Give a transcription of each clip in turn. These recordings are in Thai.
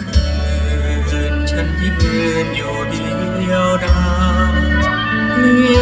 คืน ฉันที่เดินอยู่เดียวดาย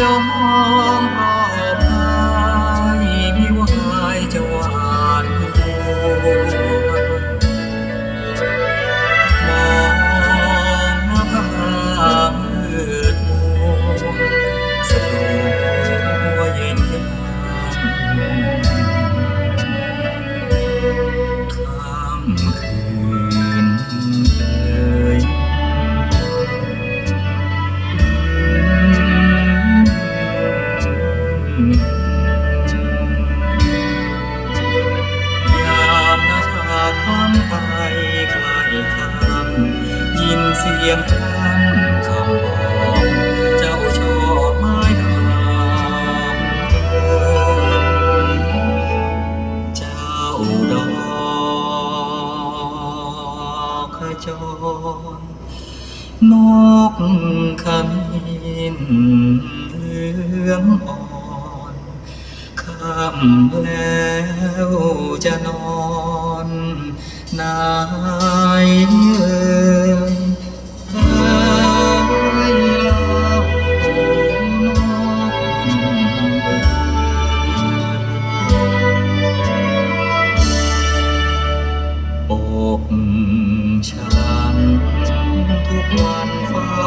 ยามนาผาข้ามไปไกคำยินเสียงคำคำบอกเจ้าชอไม้ดำเจ้าดอกขจรนกขมิ้นเลื้องอ่อนำแล้วจะนอนนายเอ่ยเอ่ยเล่านกเอ่ยอกฉันทุกวันเฝ้า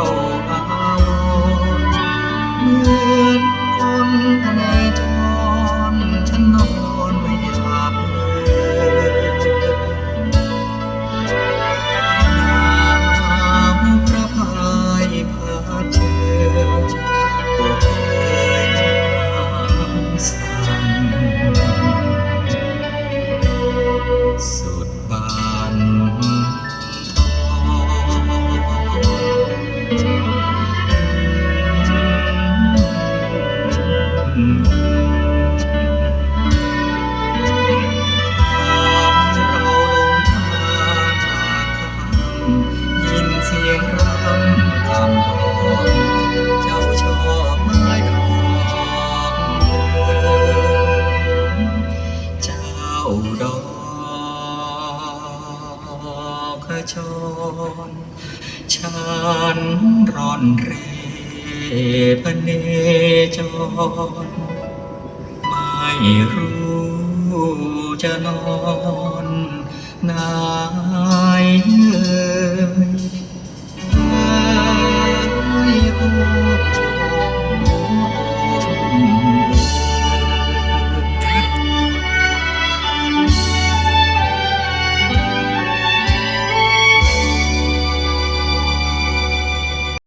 าดอกขจรฉันร่อนเร่พเนจร ไม่รู้จะนอนนาน